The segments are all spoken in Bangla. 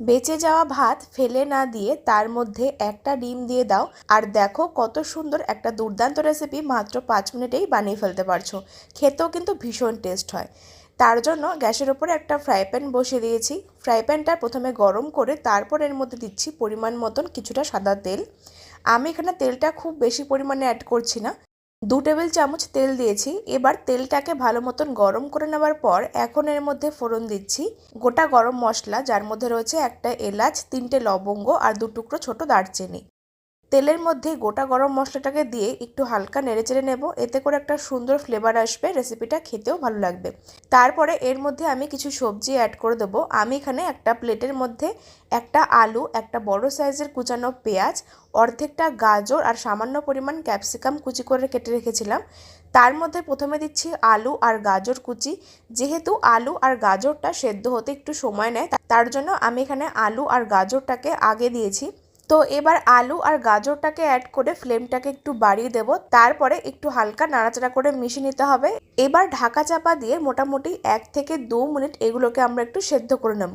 বেঁচে যাওয়া ভাত ফেলে না দিয়ে তার মধ্যে একটা ডিম দিয়ে দাও। আর দেখো কত সুন্দর একটা দুর্দান্ত রেসিপি মাত্র পাঁচ মিনিটেই বানিয়ে ফেলতে পারছ। খেতেও কিন্তু ভীষণ টেস্ট হয়। তার জন্য গ্যাসের ওপরে একটা ফ্রাই প্যান বসিয়ে দিয়েছি। ফ্রাই প্যানটা প্রথমে গরম করে তারপর এর মধ্যে দিচ্ছি পরিমাণ মতন কিছুটা সাদা তেল। আমি এখানে তেলটা খুব বেশি পরিমাণে অ্যাড করছি না। দু টেবিল চামচ তেল দিয়েছি। এবার তেলটাকে ভালো মতন গরম করে নেওয়ার পর এখন এর মধ্যে ফোড়ন দিচ্ছি। গোটা গরম মশলা, যার মধ্যে রয়েছে একটা এলাচ, তিনটে লবঙ্গ আর দু টুকরো ছোটো দারচিনি। তেলের মধ্যে গোটা গরম মশলাটাকে দিয়ে একটু হালকা নেড়েচেড়ে নেব। এতে করে একটা সুন্দর ফ্লেভার আসবে রেসিপিটা খেতেও ভালো লাগবে। তারপরে এর মধ্যে আমি কিছু সবজি অ্যাড করে দেবো। আমি এখানে একটা প্লেটের মধ্যে একটা আলু, একটা বড় সাইজের কুচানো পেঁয়াজ, অর্ধেকটা গাজর আর সামান্য পরিমাণ ক্যাপসিকাম কুচি করে কেটে রেখেছিলাম। তার মধ্যে প্রথমে দিচ্ছি আলু আর গাজর কুচি। যেহেতু আলু আর গাজরটা সেদ্ধ হতে একটু সময় নেয়, তার জন্য আমি এখানে আলু আর গাজরটাকে আগে দিয়েছি। তো এবার আলু আর গাজরটাকে অ্যাড করে ফ্লেমটাকে একটু বাড়িয়ে দেব। তারপরে একটু হালকা নাড়াচাড়া করে মিশিয়ে নিতে হবে। এবার ঢাকা চাপা দিয়ে মোটামুটি এক থেকে দু মিনিট এগুলোকে আমরা একটু সেদ্ধ করে নেব।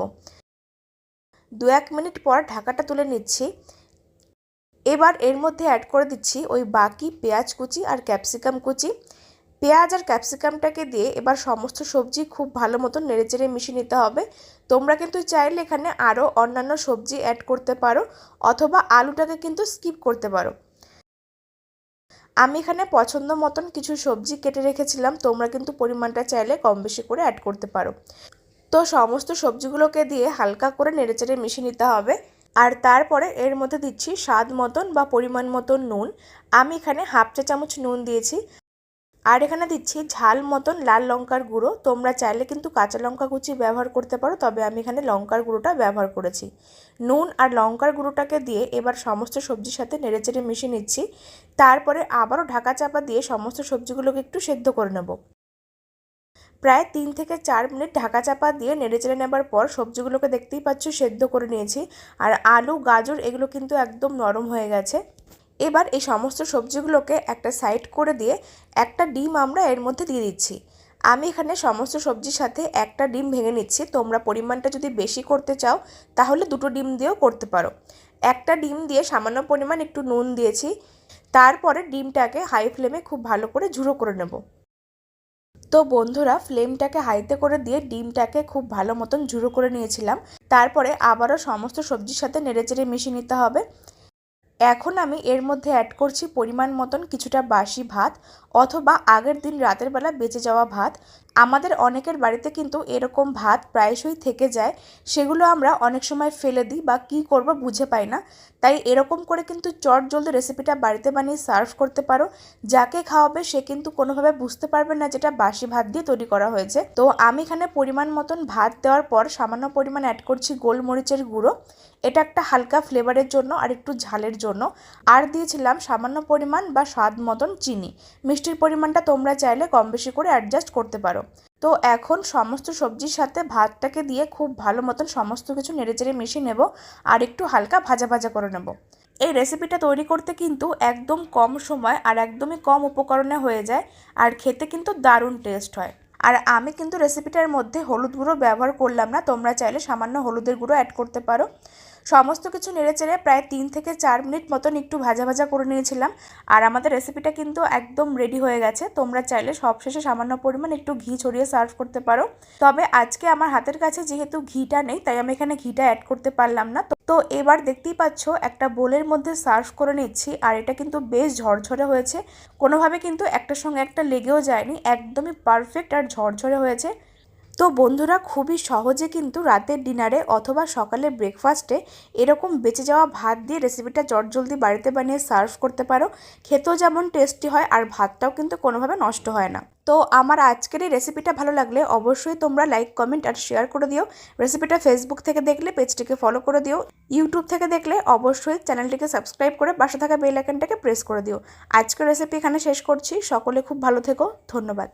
দু এক মিনিট পর ঢাকাটা তুলে নিচ্ছি। এবার এর মধ্যে অ্যাড করে দিচ্ছি ওই বাকি পেঁয়াজ কুচি আর ক্যাপসিকাম কুচি। পেঁয়াজ আর ক্যাপসিকামটাকে দিয়ে এবার সমস্ত সবজি খুব ভালো মতো নেড়েচেড়ে মিশিয়ে নিতে হবে। তোমরা কিন্তু চাইলে এখানে আরও অন্যান্য সবজি অ্যাড করতে পারো অথবা আলুটাকে কিন্তু স্কিপ করতে পারো। আমি এখানে পছন্দ মতন কিছু সবজি কেটে রেখেছিলাম, তোমরা কিন্তু পরিমাণটা চাইলে কম বেশি করে অ্যাড করতে পারো। তো সমস্ত সবজিগুলোকে দিয়ে হালকা করে নেড়েচেড়ে মিশিয়ে নিতে হবে। আর তারপরে এর মধ্যে দিচ্ছি স্বাদ মতন বা পরিমাণ মতন নুন। আমি এখানে হাফ চা চামচ নুন দিয়েছি। আর এখানে দিচ্ছি ঝাল মতন লাল লঙ্কার গুঁড়ো। তোমরা চাইলে কিন্তু কাঁচা লঙ্কা কুচি ব্যবহার করতে পারো, তবে আমি এখানে লঙ্কার গুঁড়োটা ব্যবহার করেছি। নুন আর লঙ্কার গুঁড়োটাকে দিয়ে এবার সমস্ত সবজির সাথে নেড়েচেড়ে মিশিয়ে নিচ্ছি। তারপরে আবারও ঢাকা চাপা দিয়ে সমস্ত সবজিগুলোকে একটু সেদ্ধ করে নেব। প্রায় তিন থেকে চার মিনিট ঢাকা চাপা দিয়ে নেড়েচেড়ে নেবার পর সবজিগুলোকে দেখতেই পাচ্ছ সেদ্ধ করে নিয়েছি। আর আলু, গাজর এগুলো কিন্তু একদম নরম হয়ে গেছে। এবার এই সমস্ত সবজিগুলোকে একটা সাইড করে দিয়ে একটা ডিম আমরা এর মধ্যে দিয়ে দিচ্ছি। আমি এখানে সমস্ত সবজির সাথে একটা ডিম ভেঙে নিচ্ছি। তোমরা পরিমাণটা যদি বেশি করতে চাও, তাহলে দুটো ডিম দিয়েও করতে পারো। একটা ডিম দিয়ে সামান্য পরিমাণ একটু নুন দিয়েছি। তারপরে ডিমটাকে হাই ফ্লেমে খুব ভালো করে ঝুড়ো করে নেব। তো বন্ধুরা ফ্লেমটাকে হাইতে করে দিয়ে ডিমটাকে খুব ভালো মতন ঝুড়ো করে নিয়েছিলাম। তারপরে আবারও সমস্ত সবজির সাথে নেড়েচেড়ে মিশিয়ে নিতে হবে। এখন আমি এর মধ্যে অ্যাড করছি পরিমাণ মতন কিছুটা বাসি ভাত অথবা আগের দিন রাতের বেলা বেঁচে যাওয়া ভাত। আমাদের অনেকের বাড়িতে কিন্তু এরকম ভাত প্রায়শই থেকে যায়, সেগুলো আমরা অনেক সময় ফেলে দিই বা কি করব বুঝে পাই না। তাই এরকম করে কিন্তু চট জলদি রেসিপিটা বাড়িতে বানিয়ে সার্ভ করতে পারো। যাকে খাওয়াবে সে কিন্তু কোনোভাবে বুঝতে পারবে না যেটা বাসি ভাত দিয়ে তৈরি করা হয়েছে। তো আমি এখানে পরিমাণ মতন ভাত দেওয়ার পর সামান্য পরিমাণ অ্যাড করছি গোলমরিচের গুঁড়ো। এটা একটা হালকা ফ্লেভারের জন্য আর একটু ঝালের জন্য। আর দিয়েছিলাম সামান্য পরিমাণ বা স্বাদ মতন চিনি। মিষ্টির পরিমাণটা তোমরা চাইলে কম বেশি করে অ্যাডজাস্ট করতে পারো। তো এখন সমস্ত সবজির সাথে ভাতটাকে দিয়ে খুব ভালো মতন সমস্ত কিছু নেড়েচেড়ে মিশিয়ে নেব আর একটু হালকা ভাজা ভাজা করে নেব। এই রেসিপিটা তৈরি করতে কিন্তু একদম কম সময় আর একদমই কম উপকরণে হয়ে যায় আর খেতে কিন্তু দারুণ টেস্ট হয়। আর আমি কিন্তু রেসিপিটার মধ্যে হলুদ গুঁড়ো ব্যবহার করলাম না, তোমরা চাইলে সামান্য হলুদের গুঁড়ো অ্যাড করতে পারো। সমস্ত কিছু নেড়েচেড়ে প্রায় তিন থেকে চার মিনিট মতন একটু ভাজা ভাজা করে নিয়েছিলাম। আর আমাদের রেসিপিটা কিন্তু একদম রেডি হয়ে গেছে। তোমরা চাইলে সবশেষে সামান্য পরিমাণ একটু ঘি ছড়িয়ে সার্ভ করতে পারো। তবে আজকে আমার হাতের কাছে যেহেতু ঘিটা নেই, তাই আমি এখানে ঘিটা অ্যাড করতে পারলাম না। তো এবার দেখতেই পাচ্ছ, একটা বোলের মধ্যে সার্ভ করে নিচ্ছি। আর এটা কিন্তু বেশ ঝরঝরে হয়েছে। কোনোভাবে কিন্তু একটার সঙ্গে একটা লেগেও যায়নি। একদমই পারফেক্ট আর ঝরঝরে হয়েছে। তো বন্ধুরা, খুবই সহজে কিন্তু রাতের ডিনারে অথবা সকালে ব্রেকফাস্টে এরকম বেঁচে যাওয়া ভাত দিয়ে রেসিপিটা জলদি বাড়িতে বানিয়ে সার্ভ করতে পারো। খেতেও যেমন টেস্টি হয় আর ভাতটাও কিন্তু কোনোভাবে নষ্ট হয় না। তো আমার আজকের এই রেসিপিটা ভালো লাগলে অবশ্যই তোমরা লাইক কমেন্ট আর শেয়ার করে দিও। রেসিপিটা ফেসবুক থেকে দেখলে পেজটিকে ফলো করে দিও। ইউটিউব থেকে দেখলে অবশ্যই চ্যানেলটিকে সাবস্ক্রাইব করে পাশে থাকা বেল আইকনটাকে প্রেস করে দিও। আজকের রেসিপি এখানে শেষ করছি। সকলে খুব ভালো থেকো। ধন্যবাদ।